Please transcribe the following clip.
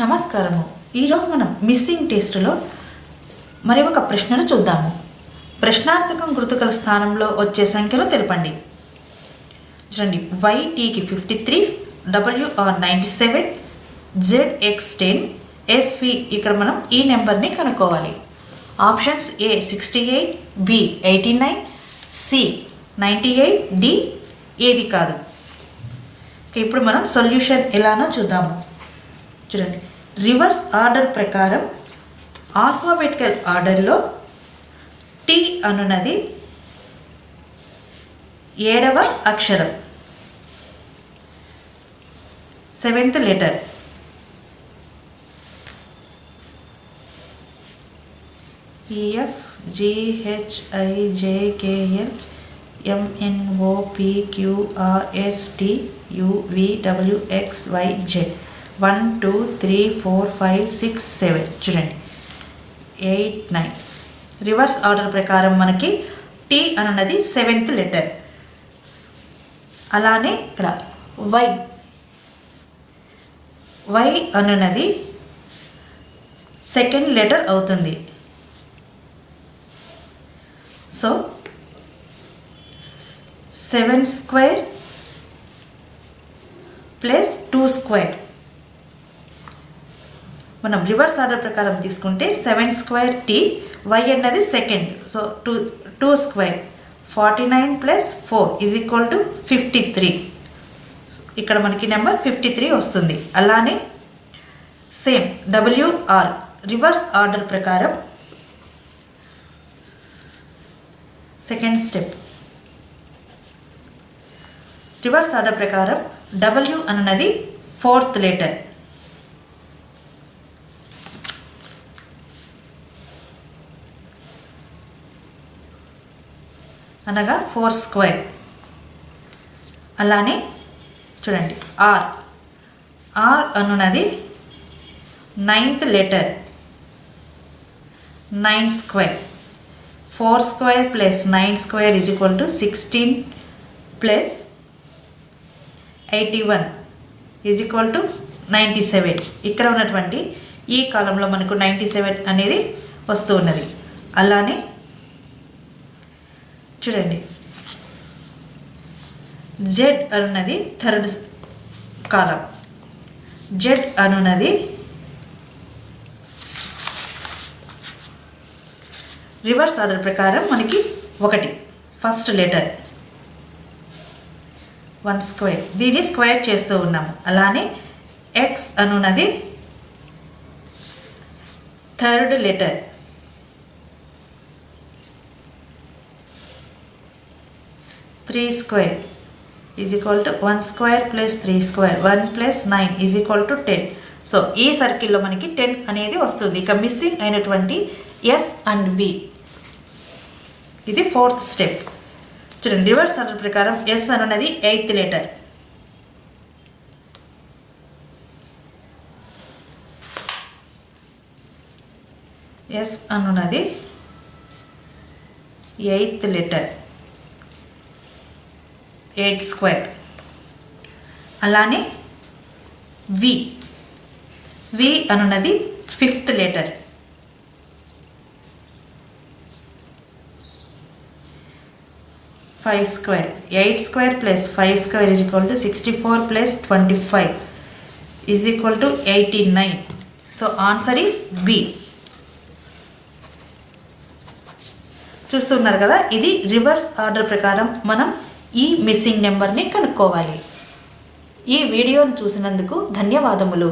నమస్కారము. ఈరోజు మనం మిస్సింగ్ టెస్టులో మరి ఒక ప్రశ్నను చూద్దాము. ప్రశ్నార్థకం గుర్తుకల స్థానంలో వచ్చే సంఖ్యను తెలపండి. చూడండి వైటీకి fifty three W R ninety seven Z X ten S V ఇక్కడ మనం ఈ నెంబర్ని కనుక్కోవాలి. Options A sixty eight B eighty nine C ninety eight D ఏది కాదు. ఇప్పుడు మనం సొల్యూషన్ ఎలానో చూద్దాము. చూడండి. రివర్స్ ఆర్డర్ ప్రకారం ఆల్ఫాబెటికల్ ఆర్డర్లో టీ అనున్నది ఏడవ అక్షరం. Seventh letter. E F G H I J K L M N O P Q R S T U V W X Y Z one two three four five six seven. చూడండి. Eight nine. Reverse order ప్రకారం మనకి T అనున్నది seventh letter. అలానే ఇక్కడ Y. Y అనున్నది second letter అవుతుంది. So seven square plus two square. మనం reverse order ప్రకారం తీసుకుంటే సెవెన్ స్క్వేర్ టీ వై అన్నది second so two two square forty nine plus four is equal to fifty three ఇక్కడ మనకి నెంబర్ ఫిఫ్టీ త్రీ వస్తుంది. అలానే same W R reverse order ప్రకారం second step reverse order ప్రకారం W అన్నది fourth letter అనగా four square. అలానే చూడండి R. R అనున్నది ninth letter. Nine square. Four square plus nine square is equal to sixteen plus eighty one is equal to ninety seven ఇక్కడ ఉన్నటువంటి ఈ కాలంలో మనకు నైంటీ సెవెన్ అనేది వస్తూ ఉన్నది. అలానే చూడండి. జెడ్ అనున్నది థర్డ్ కాలం జెడ్ అనున్నది రివర్స్ ఆర్డర్ ప్రకారం మనకి ఒకటి. First letter. One square. దీన్ని స్క్వేర్ చేస్తూ ఉన్నాము అలానే X అనున్నది third letter. Three square is equal to one square plus three square one plus nine is equal to ten so ఈ సర్కిల్లో మనకి టెన్ అనేది వస్తుంది. ఇక మిస్సింగ్ అయినటువంటి ఎస్ అండ్ బి ఇది ఫోర్త్ స్టెప్ చూడండి రివర్స్ ఆర్డర్ ప్రకారం ఎస్ అన్నది ఎయిత్ లెటర్ ఎస్ అనున్నది ఎయిత్ లెటర్ ఎయిట్ స్క్వేర్. అలానే V. V అనున్నది fifth letter. Five square. Eight square plus five square is equal to sixty four plus twenty five is equal to eighty nine. So answer is B చూస్తున్నారు కదా ఇది reverse order ప్రకారం మనం ఈ missing నెంబర్ని కనుక్కోవాలి. ఈ వీడియోను చూసినందుకు ధన్యవాదములు.